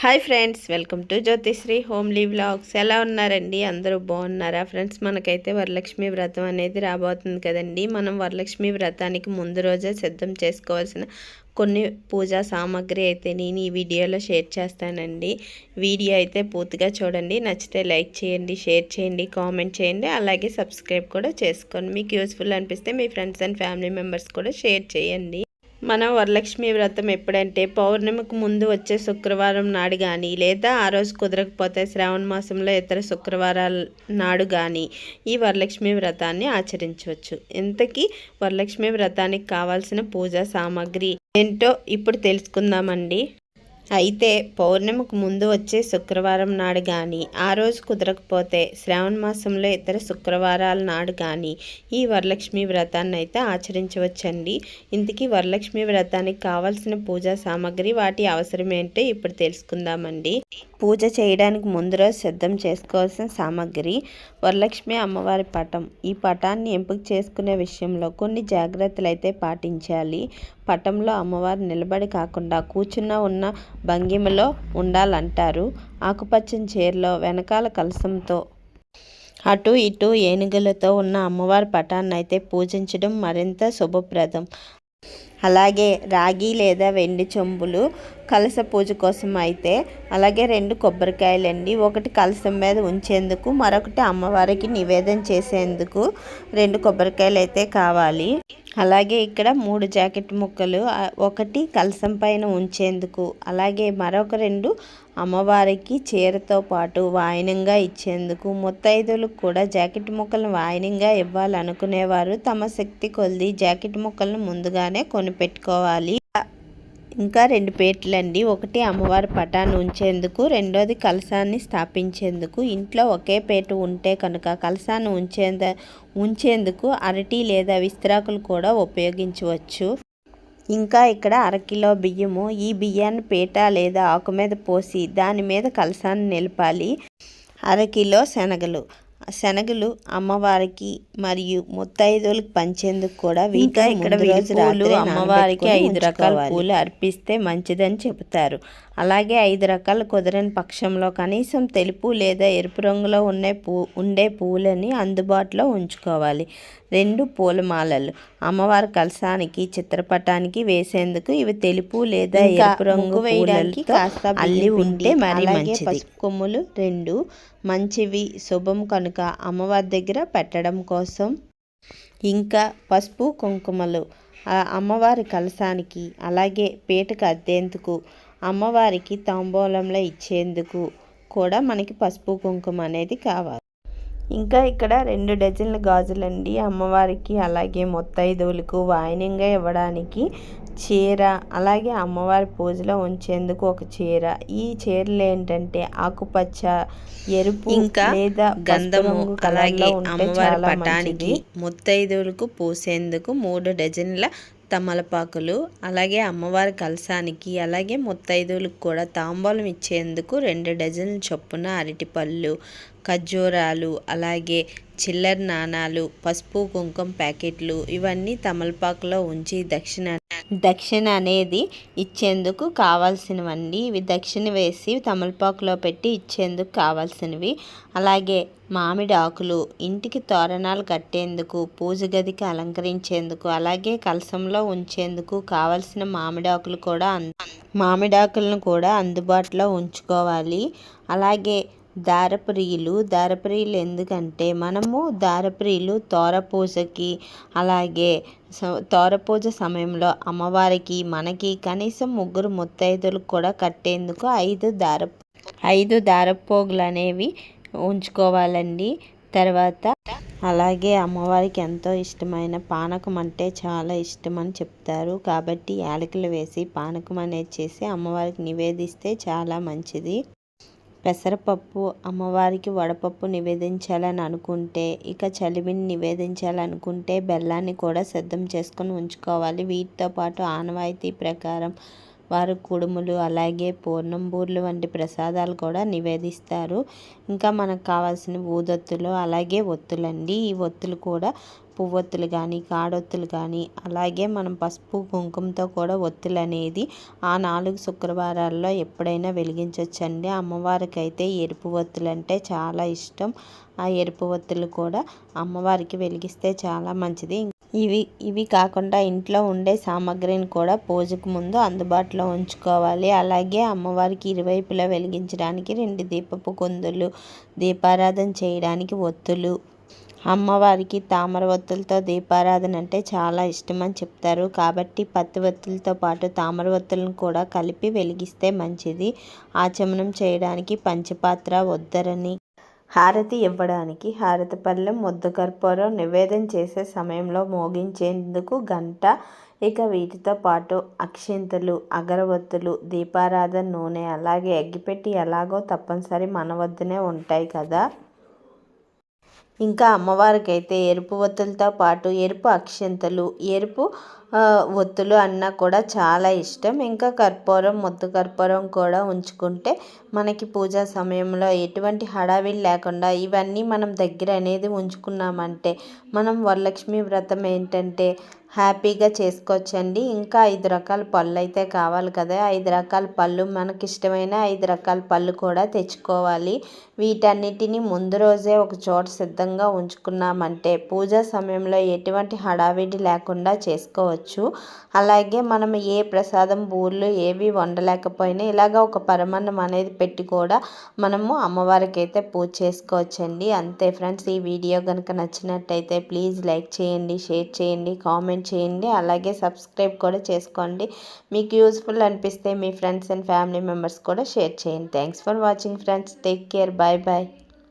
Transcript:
Hi friends welcome to Jyothisri homely vlogs ఎలా ఉన్నారండి? అందరూ బాగున్నారా? ఫ్రెండ్స్ మనకైతే వరలక్ష్మి వ్రతం అనేది రాబోతుంది కదండి. మనం వరలక్ష్మి వ్రతానికి ముందు రోజే సిద్ధం చేసుకోవాల్సిన కొన్ని పూజా సామాగ్రి అయితే నేను ఈ వీడియోలో షేర్ చేస్తానండి. వీడియో అయితే పూర్తిగా చూడండి. నచ్చితే లైక్ చేయండి షేర్ చేయండి కామెంట్ చేయండి. అలాగే సబ్స్క్రైబ్ కూడా చేసుకోండి. మీకు యూస్ఫుల్ అనిపిస్తే మీ ఫ్రెండ్స్ అండ్ ఫ్యామిలీ మెంబర్స్ కూడా షేర్ చేయండి. మనం వరలక్ష్మి వ్రతం ఎప్పుడంటే పౌర్ణమికి ముందు వచ్చే శుక్రవారం నాడు కానీ లేదా ఆ రోజు కుదరకపోతే శ్రావణ మాసంలో ఇతర శుక్రవారాల నాడు కానీ ఈ వరలక్ష్మి వ్రతాన్ని ఆచరించవచ్చు. ఇంతకీ వరలక్ష్మి వ్రతానికి కావాల్సిన పూజా సామాగ్రి ఏంటో ఇప్పుడు తెలుసుకుందామండి. అయితే పౌర్ణమికి ముందు వచ్చే శుక్రవారం నాడు కానీ ఆ రోజు కుదరకపోతే శ్రావణ మాసంలో ఇతర శుక్రవారాల నాడు కానీ ఈ వరలక్ష్మి వ్రతాన్ని అయితే ఆచరించవచ్చండి. ఇంతకీ వరలక్ష్మి వ్రతానికి కావాల్సిన పూజా సామాగ్రి వాటి అవసరం ఏంటో ఇప్పుడు తెలుసుకుందామండి. పూజ చేయడానికి ముందు రోజు సిద్ధం చేసుకోవాల్సిన సామాగ్రి వరలక్ష్మి అమ్మవారి పటం. ఈ పటాన్ని ఎంపిక చేసుకునే విషయంలో కొన్ని జాగ్రత్తలు అయితే పాటించాలి. పటంలో అమ్మవారు నిలబడి కాకుండా కూర్చున్న ఉన్న భంగిమలో ఉండాలంటారు. ఆకుపచ్చని చీరలో వెనకాల కలసంతో అటు ఇటు ఏనుగులతో ఉన్న అమ్మవారి పటాన్ని అయితే పూజించడం మరింత శుభప్రదం. అలాగే రాగి లేదా వెండి చెంబులు కలస పూజ కోసం అయితే అలాగే రెండు కొబ్బరికాయలండి. ఒకటి కలసం మీద ఉంచేందుకు మరొకటి అమ్మవారికి నివేదన చేసేందుకు రెండు కొబ్బరికాయలు అయితే కావాలి. అలాగే ఇక్కడ మూడు జాకెట్ ముక్కలు ఒకటి కలసం పైన ఉంచేందుకు అలాగే మరొక రెండు అమ్మవారికి చీరతో పాటు వాయనంగా ఇచ్చేందుకు. ముత్తైదులకు కూడా జాకెట్ ముక్కలను వాయనంగా ఇవ్వాలనుకునేవారు. తమ శక్తి కొలిది జాకెట్ ముక్కలను ముందుగానే కొనిపెట్టుకోవాలి. ఇంకా రెండు పేట్లండి ఒకటి అమ్మవారి పటాన్ని ఉంచేందుకు రెండోది కలసాన్ని స్థాపించేందుకు. ఇంట్లో ఒకే పేట ఉంటే కనుక కలసాన్ని ఉంచేంద ఉంచేందుకు అరటి లేదా విస్తరాకులు కూడా ఉపయోగించవచ్చు. ఇంకా ఇక్కడ అరకిలో బియ్యము. ఈ బియ్యాన్ని పీట లేదా ఆకు మీద పోసి దాని మీద కలసాన్ని నిలపాలి. అరకిలో శనగలు. శనగలు అమ్మవారికి మరియు ముత్తైదులకు పంచేందుకు కూడా వీటిగా ఇక్కడ పూలు అమ్మవారికి ఐదు రకాల పూలు అర్పిస్తే మంచిదని చెబుతారు. అలాగే ఐదు రకాల కుదరని పక్షంలో కనీసం తెలుపు లేదా ఎరుపు రంగులో ఉండే పూ ఉండే పూలని అందుబాటులో ఉంచుకోవాలి. రెండు పూలమాలలు. అమ్మవారి కలసానికి చిత్రపటానికి వేసేందుకు ఇవి తెలుపు లేదా ఎరుపు రంగు వేయడానికి కాస్త అల్లి ఉంటే మరి మంచిది. కొమ్ములు రెండు మంచివి శుభం కనుక అమ్మవారి దగ్గర పెట్టడం కోసం ఇంకా పసుపు కుంకుమలు అమ్మవారి కలసానికి అలాగే పీటకు అద్దేందుకు అమ్మవారికి తాంబూలంలో ఇచ్చేందుకు కూడా మనకి పసుపు కుంకుమ అనేది కావాలి. ఇంకా ఇక్కడ రెండు డజన్ల గాజులండి అమ్మవారికి అలాగే మొత్తైదువులకు వాయినంగా ఇవ్వడానికి చీర అలాగే అమ్మవారి పూజలో ఉంచేందుకు ఒక చీర. ఈ చీరలు ఏంటంటే ఆకుపచ్చ ఎరుపు ఇంకా లేదా గంధము అలాగే అమ్మవారి పటానికి ముత్తైదువులకు పూసేందుకు మూడు డజన్ల తమలపాకులు అలాగే అమ్మవారి కలసానికి అలాగే ముత్తైదువులకు కూడా తాంబూలం ఇచ్చేందుకు రెండు డజన్ల చొప్పున అరటిపళ్ళు ఖర్జూరాలు అలాగే చిల్లర నాణాలు పసుపు కుంకుమ ప్యాకెట్లు ఇవన్నీ తమలపాకులో ఉంచి దక్షిణ దక్షిణ అనేది ఇచ్చేందుకు కావాల్సినవండి ఇవి దక్షిణ వేసి తమలపాకులో పెట్టి ఇచ్చేందుకు కావాల్సినవి. అలాగే మామిడి ఆకులు ఇంటికి తోరణాలు కట్టేందుకు పూజ గదికి అలంకరించేందుకు అలాగే కలసంలో ఉంచేందుకు కావలసిన మామిడి ఆకులు కూడా మామిడాకులను కూడా అందుబాటులో ఉంచుకోవాలి. అలాగే దారప్రియులు. దారప్రియులు ఎందుకంటే మనము దారప్రియులు తోరపూజకి అలాగే తోరపూజ సమయంలో అమ్మవారికి మనకి కనీసం ముగ్గురు ముత్తైదులు కూడా కట్టేందుకు ఐదు దార ఐదు దారపోగులు అనేవి ఉంచుకోవాలండి. తర్వాత అలాగే అమ్మవారికి ఎంతో ఇష్టమైన పానకం అంటే చాలా ఇష్టం అని చెప్తారు. కాబట్టి యాలకులు వేసి పానకం అనేది చేసి అమ్మవారికి నివేదిస్తే చాలా మంచిది. పెసరపప్పు అమ్మవారికి వడపప్పు నివేదించాలని అనుకుంటే ఇక చలివిని నివేదించాలనుకుంటే బెల్లాన్ని కూడా సిద్ధం చేసుకొని ఉంచుకోవాలి. వీటితో పాటు ఆనవాయితీ ప్రకారం వారు కుడుములు అలాగే పూర్ణంబూర్లు వంటి ప్రసాదాలు కూడా నివేదిస్తారు. ఇంకా మనకు కావాల్సిన ఊదొత్తులు అలాగే ఒత్తులండి. ఈ ఒత్తులు కూడా పువ్వొత్తులు కానీ కాడొత్తులు కానీ అలాగే మనం పసుపు కుంకుమతో కూడా ఒత్తులు అనేది ఆ నాలుగు శుక్రవారాల్లో ఎప్పుడైనా వెలిగించవచ్చండి అమ్మవారికి అయితే ఎరుపు ఒత్తులు అంటే చాలా ఇష్టం. ఆ ఎరుపు ఒత్తులు కూడా అమ్మవారికి వెలిగిస్తే చాలా మంచిది. ఇవి ఇవి కాకుండా ఇంట్లో ఉండే సామాగ్రిని కూడా పూజకు ముందు అందుబాటులో ఉంచుకోవాలి. అలాగే అమ్మవారికి ఇరువైపులా వెలిగించడానికి రెండు దీపపు కుందులు దీపారాధన చేయడానికి ఒత్తులు. అమ్మవారికి తామర ఒత్తులతో దీపారాధన అంటే చాలా ఇష్టమని చెప్తారు. కాబట్టి పత్తి ఒత్తులతో పాటు తామర ఒత్తులను కూడా కలిపి వెలిగిస్తే మంచిది. ఆచమనం చేయడానికి పంచపాత్ర వద్దరని హారతి ఇవ్వడానికి హారతి పళ్ళెం ముద్ద నివేదన చేసే సమయంలో మోగించేందుకు గంట. ఇక వీటితో పాటు అక్షింతలు అగరవత్తులు దీపారాధన నూనె అలాగే ఎగ్గిపెట్టి ఎలాగో తప్పనిసరి మన వద్దనే ఉంటాయి కదా. ఇంకా అమ్మవారికి అయితే ఎరుపు ఒత్తులతో పాటు ఎరుపు అక్షంతలు ఎరుపు ఒత్తులు అన్నా కూడా చాలా ఇష్టం. ఇంకా కర్పూరం మొత్తు కర్పూరం కూడా ఉంచుకుంటే మనకి పూజా సమయంలో ఎటువంటి హడావిడి లేకుండా ఇవన్నీ మనం దగ్గర అనేది ఉంచుకున్నామంటే మనం వరలక్ష్మి వ్రతం ఏంటంటే హ్యాపీగా చేసుకోవచ్చండి. ఇంకా ఐదు రకాల పళ్ళు అయితే కావాలి కదా. ఐదు రకాల పళ్ళు మనకి ఇష్టమైన ఐదు రకాల పళ్ళు కూడా తెచ్చుకోవాలి. వీటన్నిటిని ముందు రోజే ఒక చోట సిద్ధంగా ఉంచుకున్నామంటే పూజా సమయంలో ఎటువంటి హడావిడి లేకుండా చేసుకోవచ్చు. అలాగే మనం ఏ ప్రసాదం బూర్లు ఏవి వండలేకపోయినా ఇలాగ ఒక పరమాన్నం అనేది పెట్టి కూడా మనము అమ్మవారికి అయితే పూజ చేసుకోవచ్చండి. అంతే ఫ్రెండ్స్ ఈ వీడియో కనుక నచ్చినట్టయితే ప్లీజ్ లైక్ చేయండి షేర్ చేయండి కామెంట్ కామెంట్ చేయండి. అలాగే సబ్స్క్రైబ్ కూడా చేసుకోండి. మీకు యూస్ఫుల్ అనిపిస్తే మీ ఫ్రెండ్స్ అండ్ ఫ్యామిలీ మెంబర్స్ కూడా షేర్ చేయండి. Thanks for watching friends. Take care. Bye bye.